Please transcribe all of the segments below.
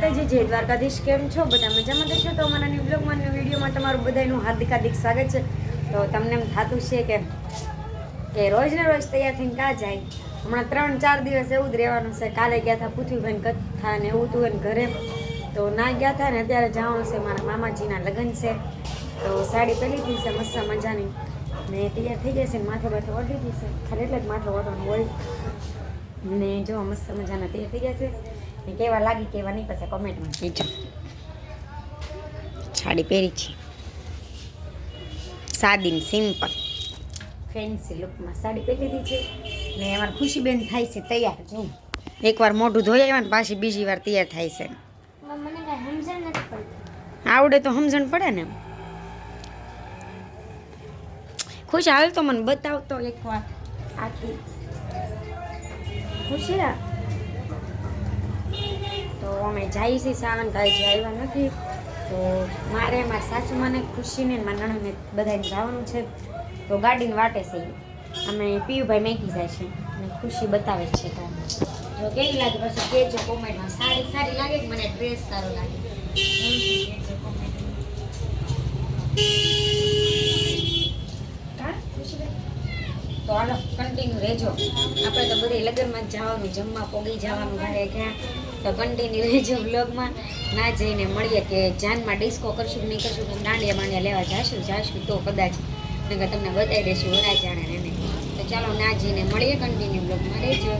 માતાજી, જય દ્વારકાધીશ. કેમ છો? બધા મજામાં છો? તો અમારા ન્યૂ બ્લોગમાં ન્યૂ વિડીયોમાં તમારું બધાનું હાર્દિક હાર્દિક સ્વાગત છે. તો તમને એમ થતું છે કે કે રોજ ને રોજ તૈયાર થઈને કાં જાય? હમણાં ત્રણ ચાર દિવસ એવું જ રહેવાનું છે. કાલે ગયા હતા પૃથ્વીભાઈ કથા ને એવું હતું ને ઘરે. તો ના ગયા હતા ને અત્યારે જવાનું છે મારા મામાજીના લગ્ન છે. તો સાડી પહેરી હતી છે, મસ્ત મજાની. ને તૈયાર થઈ જશે ને માથે બાથે ઓઢી દીધી છે. ખાલી એટલે જ માથે ઓઢવાનું હોય. ને જો મસ્ત મજાના તૈયાર થઈ ગયા ને કેવા લાગી કેવા નહીં પછી કોમેન્ટમાં કહેજો સાડી પહેરી છે. સાદી સિમ્પલ. ફેન્સી લુકમાં સાડી પહેરી લીધી છે. ને એમાં ખુશીબેન થાય છે તૈયાર જો એકવાર મોઢું ધોઈ આવ્યા ને પાછી બીજી વાર તૈયાર થાય છે. મને કઈ સમજણ નથી પડતી. આવડે તો સમજણ પડે ને ખુશ હાલ તો મને બતાવતો એકવાર. આખી. ખુશી? તો અમે જઈએ છીએ સાવન જે આવ્યા નથી. તો મારે મારા સાસુમાને ખુશીને ને મારા નણંદને બધાને જવાનું છે. તો ગાડીને વાટે છે. અમે પીયુભાઈ મેકી જાય છે. અને ખુશી બતાવે છે તો જો કેવી લાગે? પછી કહેજો કોમેન્ટમાં સારી સારી લાગે કે મને ડ્રેસ સારો લાગે? તો હાલો કન્ટિન્યુ રહેજો. આપણે તો બધે લગ્નમાં જ જવાનું, જમવા પોગી જવાનું, ઘરે ક્યાં? તો કન્ટિન્યુ રહેજો બ્લોગમાં ના જઈને મળીએ કે જાનમાં ડિસ્કો કરશું નહીં કરશું તો દાંડિયા બાંડિયા લેવા જાશું જાશું તો કદાચ. નકર તમને બતાવી દેશું વરાજાણે જાણે એને તો ચાલો ના જઈને મળીએ કન્ટિન્યુ બ્લોગમાં રહેજો.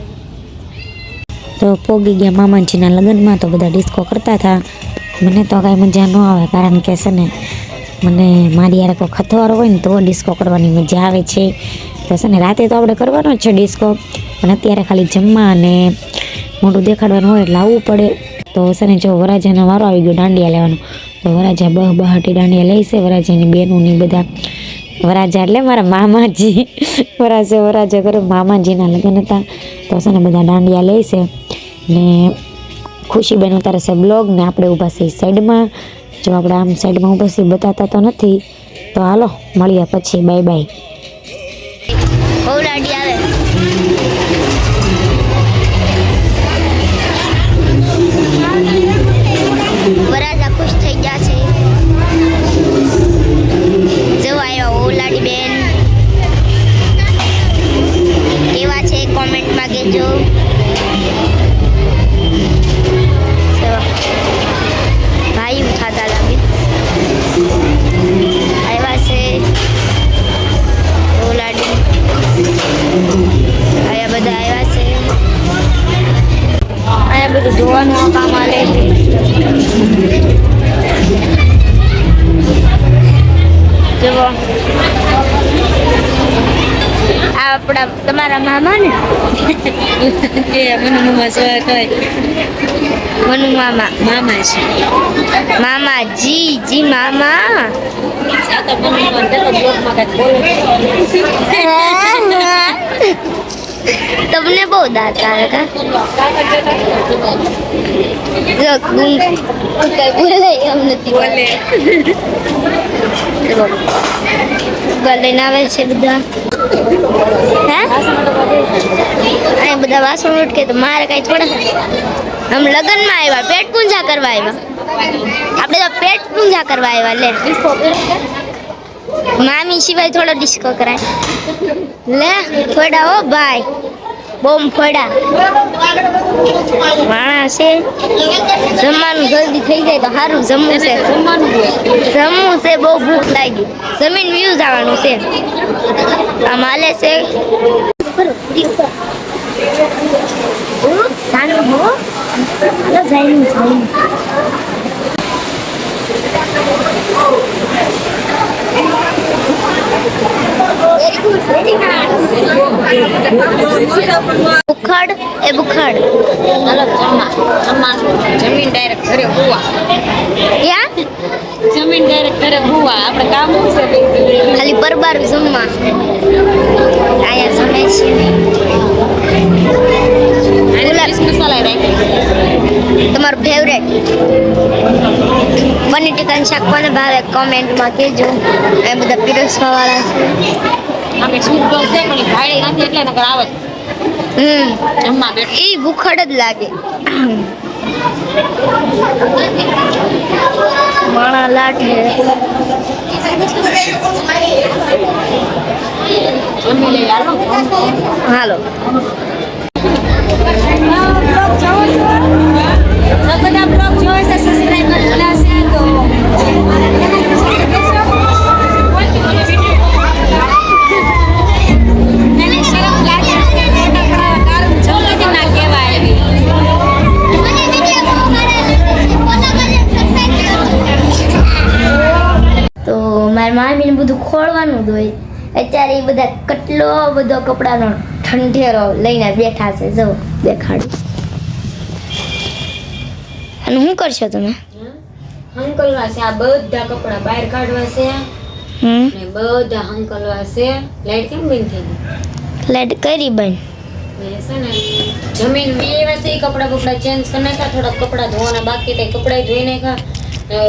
તો પોગી ગયા મામાજીના લગ્નમાં તો બધા ડિસ્કો કરતા હતા. મને તો કાંઈ મજા ન આવે કારણ કે છે ને, મને મારી યાર કોઈ ખતવારો હોય ને તો ડિસ્કો કરવાની મજા આવે છે. તો છે ને રાતે તો આપણે કરવાનો જ છે ડિસ્કો પણ અત્યારે ખાલી જમવા અને મોટું દેખાડવાનું હોય એટલે આવવું પડે. તો છે જો વરાજાનો વારો આવી ગયો દાંડિયા લેવાનો. તો વરાજા બહ બહાટી દાંડિયા લઈશે વરાજાની બહેનોની બધા. વરાજા એટલે મારા મામાજી. વરાજે વરાજે કરે મામાજીના લગ્ન હતા. તો છે બધા દાંડિયા લઈશે ને ખુશીબેન બેન ઉતારશે બ્લોગ ને આપણે ઊભા છે સાઈડમાં. જો આપણે આમ સાઈડમાં ઊભા છીએ બતાતા તો નથી. તો હાલો, મળીએ પછી. Bye bye. બહુ લાડી આવે. વરાજા ખુશ થઈ ગયા છે. જો આવ્યા ઓલાડી બેન. કેવા છે કોમેન્ટમાં કહેજો. જુઓ. આ આપણા તમારા મામા ને? એ મને મમ્મા સવારે કહે મનુ મામા. મામા છે. મામા. જી જી મામા તમને બહુ દાંત આવે કા? બોલે એમ નથી. બોલે. જુઓ લઈને આવે છે બધા. હે? અહીં બધા વાસણ ઉઠકે તો મારે કઈ થોડા. આમ લગ્નમાં આવ્યા, પેટ પૂંજા કરવા આવ્યા. આપણે તો પેટ પૂંજા કરવા આવ્યા, લે. મામી સિવાય થોડો ડિસ્કો કરાય. લે થોડા હો, ભાઈ. બોમ ફોડા માણસ છે. જમવાનું જલ્દી થઈ જાય તો સારું જમવું છે. જમવું છે બહુ ભૂખ લાગી. જમીન વ્યૂઝ આવવાનું છે. આ માલે છે હો હાલો જઈને જઈને બુખડ એ બુખડ. હાલો જમવા. જમવાનું જમીન ડાયરેક્ટ ઘરે હુવા. ક્યાં જમીન ડાયરેક્ટ ઘરે હુવા. આપણે કામ શું છે ખાલી પરબારું જમવા. આયા જમે છે. તમારું ફેવરેટ પનીર ટીકન શાક કોને ભાવે કોમેન્ટમાં કહેજો. એ બધા પીરસવા વાળા છે. અમે શું છે પણ ભાઈ નથી એટલે નકર આવે. હમ. જમવા બેઠ. એ ભૂખડ જ લાગે. માણા હે હાલો. બધા બ્લોગ જોવે છે સબસ્ક્રાઇબ બધું ખોળવાનું હોય. અત્યારે એ બધા કેટલો બધો કપડાનો ઠંઠેરો લઈને બેઠા છે. જો દેખાડું. અને શું કરશો તમે? હંકલવા છે. આ બધા કપડા બહાર કાઢવા છે. હમ. ને બધા હંકલવા છે. લાઈટ કેમ બંધ થઈ ગઈ? લાઈટ કરી બંધ. છે ને જમીન મેં એવા છે કપડા બપડા ચેન્જ કરી નાખ્યા. થોડા કપડા ધોવાના બાકી તે કપડા ધોઈ નાખ્યા.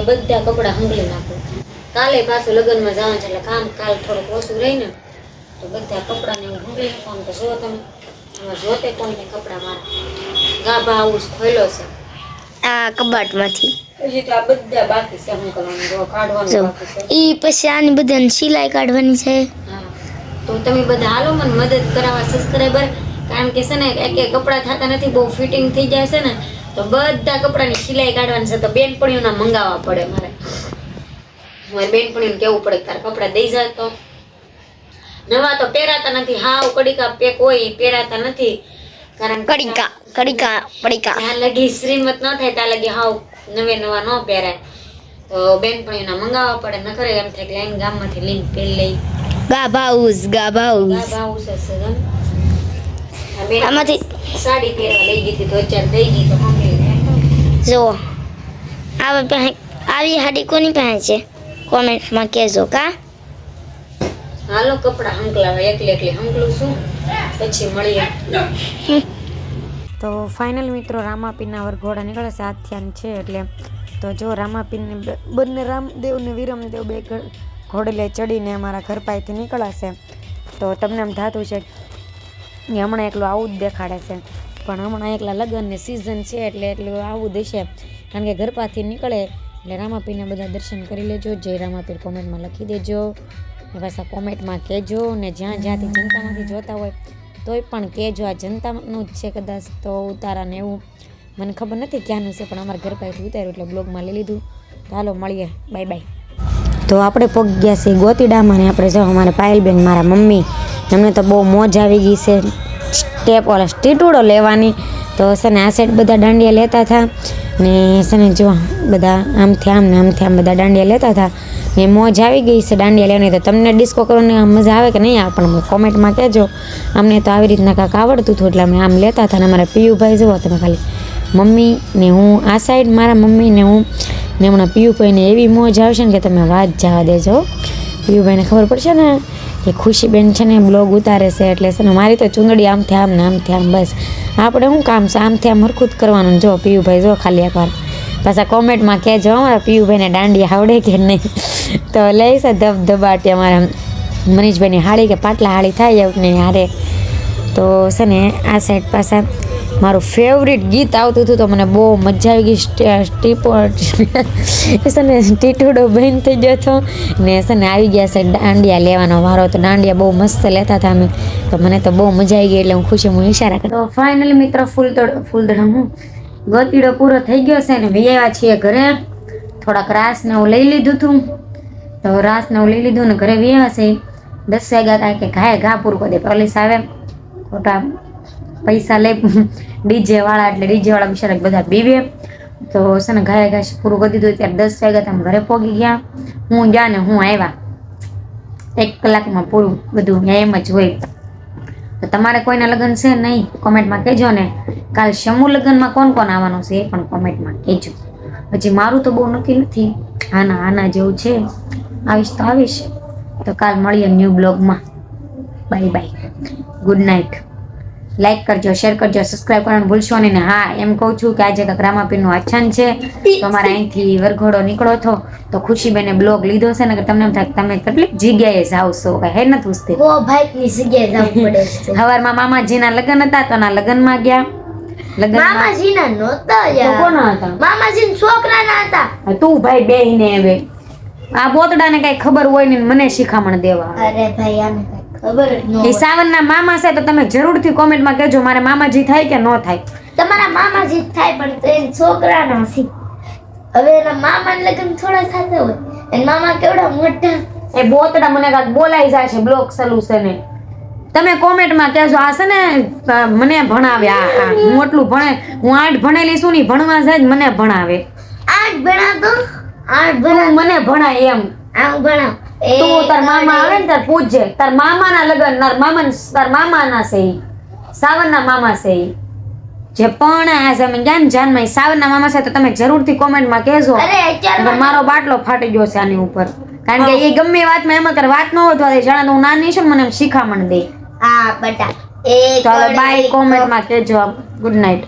બધા કપડા હંગલી નાખું કાલે પાછું લગ્નમાં જવાનું છે એટલે કામ કાલ થોડુંક ઓછું રહી ને તો બધા કપડાને એવું હંગલી નાખવાનું તો જો તમે. એમાં જોતે કોઈને કપડા મારા. ગાભા આવું ખોલ્યો છે. આ કબાટમાંથી. પછી તો આ બધા બાકી છે હું કરવાનું કાઢવાનું બાકી છે. એ પછી આની બધાને સિલાઈ કાઢવાની છે. હા તો તમે બધા હાલો મને મદદ કરાવવા સબસ્ક્રાઈબર કારણ કે છે ને એક એક કપડાં થતા નથી બહુ ફિટિંગ થઈ જાય છે ને તો બધા કપડાની સિલાઈ કાઢવાની છે તો બેનપણીઓના મંગાવવા પડે મારે. મારે બેનપણીઓને કેવું પડે કે તારા કપડાં દઈ જાય તો. નવા તો પહેરાતા નથી હાવ કડીકા પેક હોય પહેરાતા નથી. કારણ કડિકા કડીકા પડીકા. જ્યાં લગી શ્રીમત ન થાય ત્યાં લગી હાવ નવે નવા ન પહેરાય. તો બેનપણીના મંગાવવા પડે ન કરે એમ થાય કે લાઈન ગામમાંથી લિંક પહેરી લઈ. ગાભાઉસ ગાભાઉસ આ. આ બેન આમાંથી સાડી પહેરવા લઈ ગઈ હતી તો અત્યારે દઈ ગઈ તો મમ્મી જો પહે આવી હાડી કોની પાસે છે? કોમેન્ટમાં કહેજો કા? હાલો કપડા હંકલાવા એકલે એકલે હંકલું છું. પછી મળીએ. તો ફાઇનલ મિત્રો રામાપીના વરઘોડા નીકળે છે આથિયાન છે એટલે તો જો રામાપીને બંને રામદેવ ને વિરમદેવ બે ઘોડે ઘોડલે ચડીને અમારા ઘર પાસેથી નીકળાશે. તો તમને એમ થતું છે એ હમણાં એકલું આવું જ દેખાડે છે. પણ હમણાં એકલા લગ્નની સિઝન છે એટલે એટલું આવું દેશે કારણ કે ઘર પાસેથી નીકળે એટલે રામાપીરના બધા દર્શન કરી લેજો. જય રામાપીર કોમેન્ટમાં લખી દેજો એ પાછા કોમેન્ટમાં કહેજો ને જ્યાં જ્યાંથી જનતામાંથી જોતા હોય તોય પણ કહેજો. આ જનતાનું જ છે કદાચ તો ઉતારા ને એવું. મને ખબર નથી ક્યાંનું છે, પણ અમારા ઘર પાસેથી ઉતાર્યું એટલે બ્લોગમાં લઈ લીધું. તો હાલો, મળીએ. Bye bye. તો આપણે પગ ગયા છીએ ગોતીડામાં ને આપણે જો અમારા પાયલબેન, મારા મમ્મી, એમને તો બહુ મોજ આવી ગઈ છે. સ્ટેપ ઓલા સ્ટીટુડો લેવાની. તો છે ને આ સાઈડ બધા દાંડિયા લેતા હતા. ને છે ને જો બધા આમ આમ ને આમ થયા બધા દાંડિયા લેતા હતા ને મોજ આવી ગઈ છે દાંડિયા લેવાની. તો તમને ડિસ્કો કરવાની આમ મજા આવે કે નહીં? આવે પણ કોમેન્ટમાં કહેજો. અમને તો આવી રીતના કાંક આવડતું હતું એટલે અમે આમ લેતા હતા ને અમારા પિયુભાઈ જુઓ તમે ખાલી. મમ્મી ને હું આ સાઈડ મારા મમ્મી ને હું ને હમણાં પિયુભાઈને એવી મોજ આવશે ને કે તમે વાત જવા દેજો. પિયુભાઈને ખબર પડશે ને કે ખુશીબેન છે ને બ્લોગ ઉતારે છે એટલે છે ને મારી તો ચૂંદડી આમથી આમ ને આમથી આમ બસ. આપણે શું કામ છે? આમથી આમ હરખું જ કરવાનું. જો, પિયુભાઈ, જો ખાલી એકવાર. પાછા કોમેન્ટમાં કહેજો અમારા પિયુભાઈને દાંડી આવડે કે નહીં. તો લઈશ ધબ ધબાટી અમારા મનીષભાઈની હાળી કે પાટલા હાળી થાય નહીં હારે. તો છે ને, આ સાઈડ પાછા મારું ફેવરિટ ગીત આવતું હતું તો મને બહુ મજા આવી ગઈ. સ્ટે- સ્ટીપો છે ને ટીટુડો બંધ થઈ ગયો હતો. ને છે ને આવી ગયા છે દાંડિયા લેવાનો વારો. તો દાંડિયા બહુ મસ્ત લેતા હતા અમે. તો મને તો બહુ મજા આવી ગઈ એટલે હું ખુશી હું ઈશારા કરતો ફાઇનલી મિત્રો ફૂલતોડ ફૂલદડા હું. ગતિડો પૂરો થઈ ગયો છે ને વ્યાયા છીએ ઘરે. થોડાક રાસ ને હું લઈ લીધું હતું તો રાસ ને હું લઈ લીધું ને ઘરે વ્યાયા છે. દસ વાગ્યા કાંઈ કે ઘાય ઘા પૂરું કરી દે પોલીસ આવે. ખોટા પૈસા લે. ડીજે વાળા એટલે ડીજે વાળા બિચારા બધા બીવે. તો છે ને ઘાય ઘાસ પૂરું કરી દીધું ત્યારે દસ વાગ્યા તમે ઘરે પહોંચી ગયા. હું ગયા ને હું આવ્યા એક કલાકમાં પૂરું બધું એમ જ હોય. તો તમારે કોઈના લગ્ન છે નહીં? કોમેન્ટમાં કહેજો ને. કાલ શમુ લગ્નમાં કોણ કોણ આવવાનું છે એ પણ કોમેન્ટમાં કહેજો. હજી મારું તો બહુ નક્કી નથી. આના આના જેવું છે. આવીશ તો આવીશ. તો કાલ મળીએ ન્યૂ બ્લોગમાં. Bye bye. Good night. Like કરજો શેર કરજો સબસ્ક્રાઈબ કરવાનું ભૂલશો નહીં. હા એમ કહું છું કે આજે કાંઈક રામાપીરનું આછાન છે. તો અમારા અહીંથી વરઘોડો નીકળો છો તો ખુશીબેને બ્લોગ લીધો છે ને કે તમને એમ થાય તમે કેટલીક જગ્યાએ જાવ છો હે નથી પૂછતી. ઓ ભાઈની જગ્યાએ જવું પડે છે. હવારમાં મામાજીના લગ્ન હતા તો ના લગ્નમાં ગયા. મામાજી મામાજીના નહોતા તો યાર કોના હતા? મામાજીના છોકરાના હતા. તું ભાઈ બેહીને હવે. આ બોતડાને કઈ ખબર હોય ને મને શિખામણ દેવા અરે ભાઈ આને એ સાવનના મામા છે તો તમે જરૂરથી કોમેન્ટમાં કહેજો મારે મામાજી થાય કે ન થાય. તમારા મામાજી થાય પણ તો છોકરા છોકરાના છે હવે એના મામા લગ્ન થોડા થતા હોય. એના મામા કેવડા મોટા? એ બોતડા મને કાંઈક બોલાઈ જાય છે બ્લોક સોલ્યુશને તમે કોમેન્ટમાં કહેજો આ છે ને મને ભણાવે આ. હું એટલું ભણે હું આઠ ભણેલી છું નહીં ભણવા જાય મને ભણાવે. આઠ ભણાતો? આઠ ભણા મને ભણાય એમ. આમ ભણાવ. એ તું તાર મામા આવે ને તાર પૂછજે તાર મામાના લગન તાર મામા તાર મામાના છે સાવનના મામા છે જે પણ આ જમીન મેં ને જાનમાં સાવનના મામા છે તો તમે જરૂરથી કોમેન્ટમાં કહેજો. મારો બાટલો ફાટી ગયો છે આની ઉપર. કારણ કે એ ગમે વાતમાં એમ કરે વાત ન હોતો દે જાણે તો હું નાની છું મને શીખામણ દે. હા બટા એ ચાલો બાય કોમેન્ટમાં કહેજો. Good night